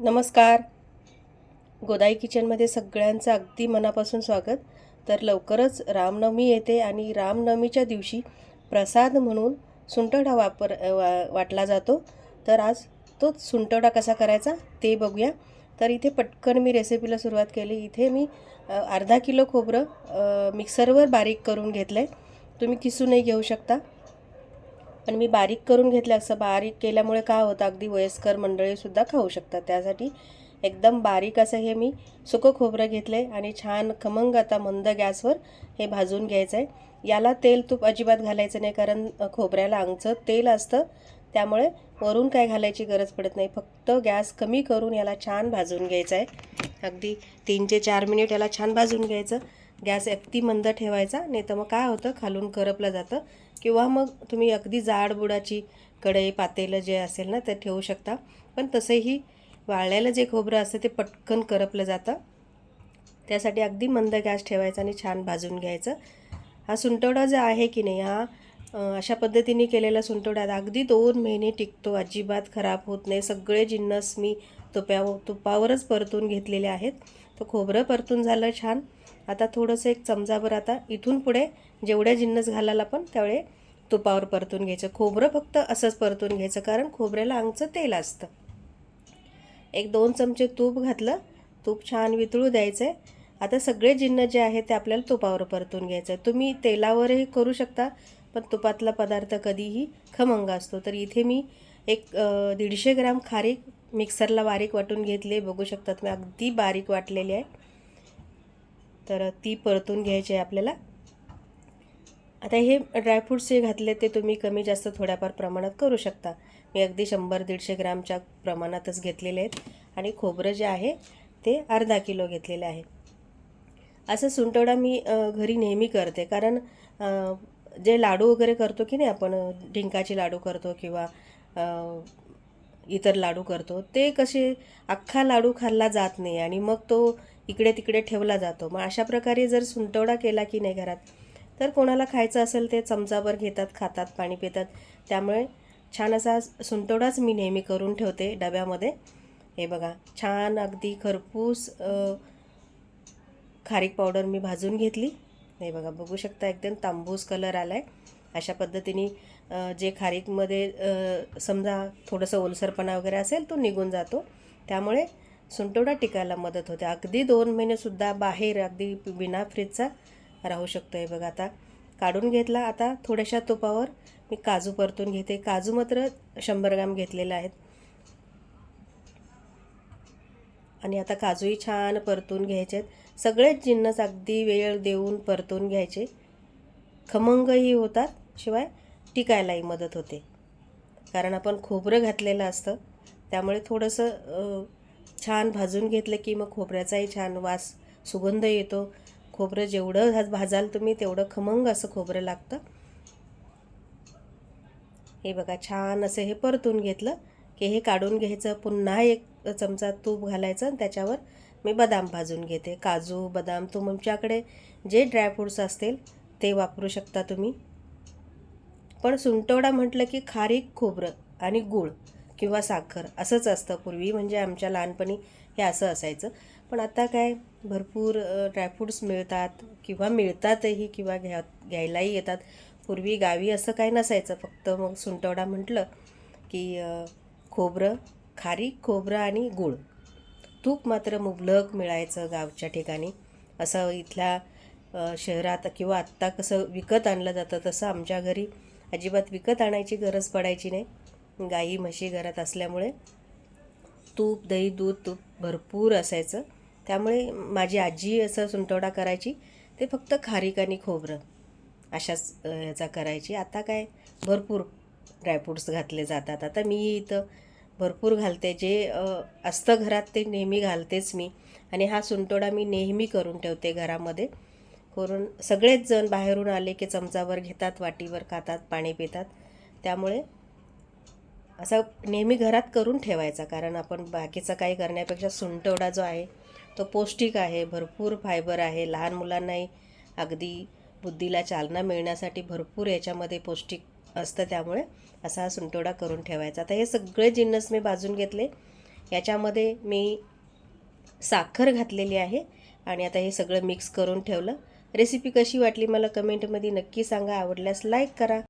नमस्कार. गोदाई किचनमध्ये सगळ्यांचं अगदी मनापासून स्वागत. तर लवकरच रामनवमी येते आणि रामनवमीच्या दिवशी प्रसाद म्हणून सुंटडा वापर वा वाटला जातो. तर आज तोच सुंटवडा कसा करायचा ते बघूया. तर इथे पटकन मी रेसिपीला सुरुवात केली. इथे मी अर्धा किलो खोबरं मिक्सरवर बारीक करून घेतलं आहे तुम्ही किसूनही घेऊ शकता. पण मी बारीक करून घेतलं असं बारीक केल्यामुळे काय होतं अगदी वयस्कर मंडळीसुद्धा खाऊ शकतात. त्यासाठी एकदम बारीक असं हे मी सुकं खोबरं घेतलं आहे आणि छान खमंग आता मंद गॅसवर हे भाजून घ्यायचं आहे याला तेल तूप अजिबात घालायचं नाही कारण खोबऱ्याला अंगचं तेल असतं. त्यामुळे वरून काय घालायची गरज पडत नाही. फक्त गॅस कमी करून याला छान भाजून घ्यायचं आहे अगदी तीन ते चार मिनिट याला छान भाजून घ्यायचं. गॅस अगदी मंद ठेवायचा नाही तर मग काय होतं खालून करपलं जातं. किंवा मग तुम्ही अगदी जाड बुडाची कढई पातेलं जे असेल ना ते ठेवू शकता. पण तसंही वाळलेलं जे खोबरं असतं ते पटकन करपलं जातं. त्यासाठी अगदी मंद गॅस ठेवायचा आणि छान भाजून घ्यायचं. हा सुंटवडा जो आहे की नाही हा अशा पद्धतीने केलेला सुंटवडा अगदी दोन महिने टिकतो. अजिबात खराब होत नाही. सगळे जिन्नस मी तुप्यावर तुपावरच परतून घेतलेले आहेत. तर खोबरं परतून झालं छान. आता थोडंसं एक चमचाभर आता इथून पुढे जेवढ्या जिन्नस घालायला पण त्यावेळे तुपावर परतून घ्यायचं. खोबरं फक्त असंच परतून घ्यायचं कारण खोबऱ्याला अंगचं तेल असतं. एक दोन चमचे तूप घातलं. तूप छान वितळू द्यायचं आहे आता सगळे जिन्न जे आहे ते आपल्याला तुपावर परतून घ्यायचं आहे तुम्ही तेलावरही करू शकता पण तुपातला पदार्थ कधीही खमंग असतो. तर इथे मी एक दीडशे ग्राम खारीक मिक्सरला बारीक वाटून घेतले बघू शकता तुम्ही अगदी बारीक वाटलेली आहे. तर ती परतून घ्यायची आहे आपल्याला. आता हे ड्रायफ्रूट्स जे घातले ते तुम्ही कमी जास्त थोड्याफार प्रमाणात करू शकता. मी अगदी शंभर दीडशे ग्रामच्या प्रमाणातच घेतलेले आहेत. आणि खोबरं जे आहे ते अर्धा किलो घेतलेलं आहे. असं सुंटवडा मी घरी नेहमी करते. कारण जे लाडू वगैरे करतो की नाही आपण डिंकाचे लाडू करतो किंवा इतर लाडू करतो ते कसे अख्खा लाडू खाल्ला जात नाही आणि मग तो इकडे तिकडे ठेवला जातो. मग अशा प्रकारे जर सुंटवडा केला की नाही घरात तर कोणाला खायचं असेल ते चमचाभर घेतात खातात पाणी पितात. त्यामुळे छान असा सुंटवडाच मी नेहमी करून ठेवते डब्यामध्ये. हे बघा छान अगदी खरपूस खारीक पावडर मी भाजून घेतली. हे बघा बघू शकता एकदम तांबूस कलर आला आहे अशा पद्धतीने जे खारीकमध्ये समजा थोडंसं ओलसरपणा वगैरे असेल तो निघून जातो. त्यामुळे सुंटवडा टिकायला मदत होते. अगदी दोन महिनेसुद्धा बाहेर अगदी बिना फ्रीजचा राहू शकतो हे बघा आता. काढून घेतला आता थोड्याशा तुपावर. मी काजू परतून घेते. काजू मात्र शंभर ग्राम घेतलेले आहेत. आणि आता काजूही छान परतून घ्यायचे आहेत सगळेच जिन्नस अगदी वेळ देऊन परतून घ्यायचे. खमंगही होतात. शिवाय टिकायलाही मदत होते. कारण आपण खोबरं घातलेलं असतं त्यामुळे थोडंसं छान भाजून घेतलं की मग खोबऱ्याचाही छान वास सुगंध येतो. खोबरं जेवढं भाजाल तुम्ही तेवढं खमंग असं खोबरं लागतं. हे बघा छान असं हे परतून घेतलं की हे काढून घ्यायचं. पुन्हा एक चमचा तूप घालायचं आणि त्याच्यावर मी बदाम भाजून घेते. काजू बदाम तुमच्याकडे जे ड्रायफ्रूट्स असतील ते वापरू शकता तुम्ही. पण सुंटवडा म्हटलं की खारीक खोबरं आणि गूळ किंवा साखर असंच असतं पूर्वी म्हणजे आमच्या लहानपणी हे असं असायचं. पण आता काय भरपूर ड्रायफ्रूट्स मिळतात किंवा मिळतातही किंवा घ्या घ्यायलाही येतात. पूर्वी गावी असं काही नसायचं फक्त मग सुंटवडा म्हटलं की खोबरं खारीक खोबरं आणि गूळ. तूप मात्र मुबलक मिळायचं गावच्या ठिकाणी. असं इथल्या शहरात किंवा आत्ता कसं विकत आणलं जातं तसं आमच्या घरी अजिबात विकत आणायची गरज पडायची नाही. गाई म्हशी घरात असल्यामुळे तूप दही दूध तूप भरपूर असायचं. त्यामुळे माझी आजी असं सुंटवडा करायची. ते फक्त खारीक आणि खोबरं अशाच ह्याचा करायची. आता काय? भरपूर ड्रायफ्रूट्स घातले जातात. आता मी इथं भरपूर घालते. जे असतं घरात ते नेहमी घालतेच मी. आणि हा सुंटोडा मी नेहमी करून ठेवते घरामध्ये. करून सगळेच जण बाहेरून आले की चमचावर घेतात वाटीवर खातात पाणी पितात. त्यामुळे असा नेहमी घरात करून ठेवायचा कारण आपण बाकीचं काही करण्यापेक्षा सुंटवडा जो आहे तो पौष्टिक आहे भरपूर फायबर आहे. लहान मुलांनाही अगदी बुद्धीला चालना मिळण्यासाठी भरपूर याच्यामध्ये पौष्टिक असतं त्यामुळे असा हा सुंटवडा करून ठेवायचा. आता हे सगळे जिन्नस मी भाजून घेतले. याच्यामध्ये मी साखर घातलेली आहे आणि आता हे सगळं मिक्स करून ठेवलं. रेसिपी कशी वाटली मला कमेंटमध्ये नक्की सांगा. आवडल्यास लाईक करा.